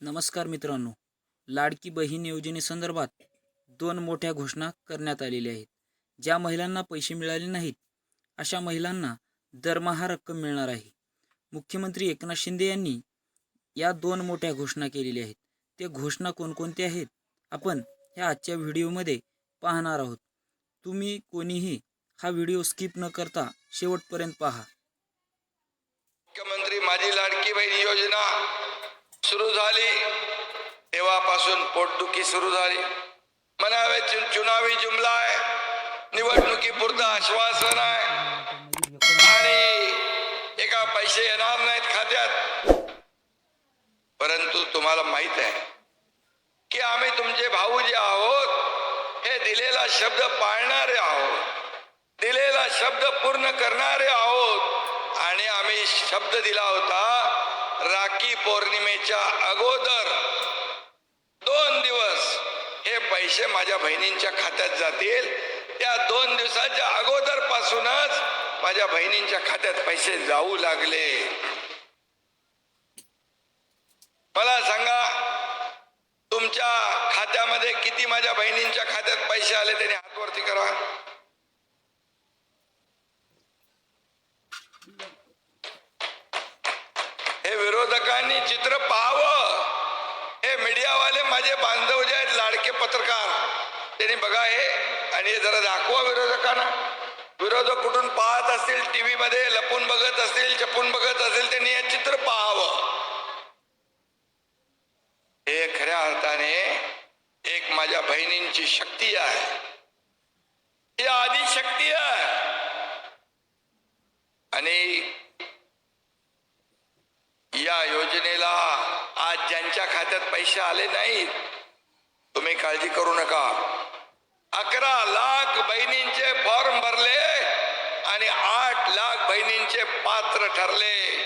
नमस्कार मित्रांनो. लाडकी बहीण योजनेसंदर्भात दोन मोठ्या घोषणा करण्यात आलेल्या आहेत. ज्या महिलांना पैसे मिळाले नाहीत अशा महिलांना दरमहा रक्कम मिळणार आहे. मुख्यमंत्री एकनाथ शिंदे यांनी या दोन मोठ्या घोषणा केलेल्या आहेत. ते घोषणा कोणकोणत्या आहेत आपण ह्या आजच्या व्हिडिओमध्ये पाहणार आहोत. तुम्ही कोणीही हा व्हिडिओ स्किप न करता शेवटपर्यंत पहा. मुख्यमंत्री माझी लाडकी बहीण योजना सुरू झाली. तेव्हापासून पोटदुखी सुरू झाली. म्हणावे चुनावी जुमला आहे. निवडणुकीपुरतं आश्वासन आहे. आणि एका पैसे येणार नाहीत खात्यात. परंतु तुम्हाला माहीत आहे की आम्ही तुमचे भाऊ जे आहोत. हे दिलेला शब्द पाळणारे आहोत. दिलेला शब्द पूर्ण करणारे आहोत. आणि आम्ही शब्द दिला होता राखी पौर्णिमेच्या अगोदर दोन दिवस हे पैसे माझ्या बहिणींच्या खात्यात जातील. त्या दोन दिवसाच्या अगोदर पासूनच माझ्या बहिणींच्या खात्यात पैसे जाऊ लागले. मला सांगा तुमच्या खात्यामध्ये किती माझ्या बहिणींच्या खात्यात पैसे आले त्याने हातवरती करा हे आणि चित्र पाहावं. हे मीडियावाले माझे बांधव जे आहेत लाडके पत्रकार त्यांनी बघा हे आणि हे जरा दाखवा विरोधकांना. विरोधक कुठून पाहत असतील टीव्ही मध्ये लपून बघत असतील चपून बघत असेल त्यांनी हे चित्र पाहावं. हे खऱ्या अर्थाने एक माझ्या बहिणींची शक्ती आहे. ही आधी शक्ती आहे. आणि खात्यात पैसे आले नाहीत. तुम्ही काळजी करू नका. अकरा लाख बहिणींचे फॉर्म भरले आणि आठ लाख बहिणींचे पात्र ठरले.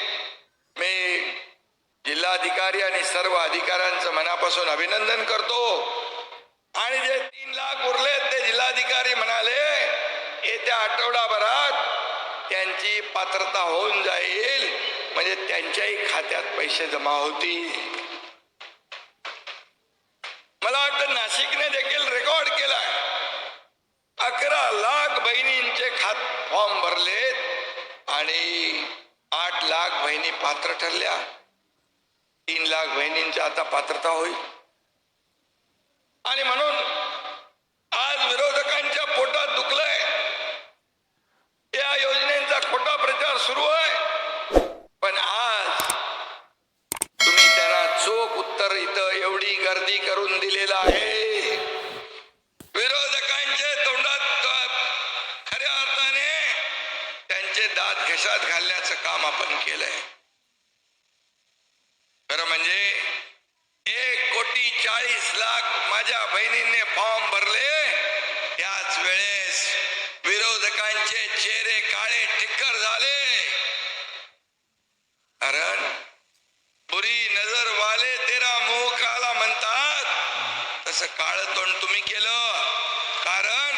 मी जिल्हाधिकारी आणि सर्व अधिकाऱ्यांचं मनापासून अभिनंदन करतो. आणि जे तीन लाख उरले ते जिल्हाधिकारी म्हणाले येत्या आठवडाभरात त्यांची पात्रता होऊन जाईल. म्हणजे त्यांच्याही खात्यात पैसे जमा होतील. मला वाटतं नाशिकने देखील रेकॉर्ड केलाय. अकरा लाख बहिणींचे खात फॉर्म भरलेत आणि आठ लाख बहिणी पात्र ठरल्या. तीन लाख बहिणींची आता पात्रता होईल. आणि म्हणून इथं गर्दी करून दिलेला आहे. विरोधकांचे तोंडात खऱ्या अर्थाने त्यांचे दात घशात घालण्याचं काम आपण केलंय. खरं म्हणजे एक कोटी चाळीस लाख माझ्या बहिणींनी फॉर्म भरले. त्याच वेळेस विरोधकांचे चेहरे काळे ठिक्कर झाले. तुम्ही केलं. कारण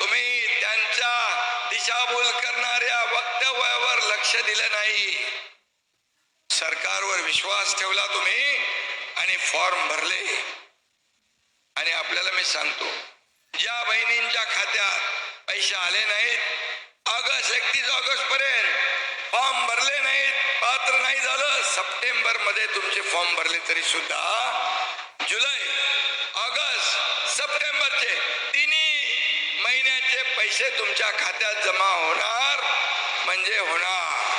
तुम्ही त्यांच्या दिशाभूल करणाऱ्या वक्तव्यावर लक्ष दिलं नाही. सरकारवर विश्वास ठेवला तुम्ही आणि फॉर्म भरले. आणि आपल्याला मी सांगतो ज्या बहिणींच्या खात्यात पैसे आले नाहीत ऑगस्ट एकतीस ऑगस्ट पर्यंत फॉर्म भरले नाहीत पात्र नाही झालं सप्टेंबरमध्ये तुमचे फॉर्म भरले तरी सुद्धा पैसे तुमच्या खात्यात जमा होणार म्हणजे होणार.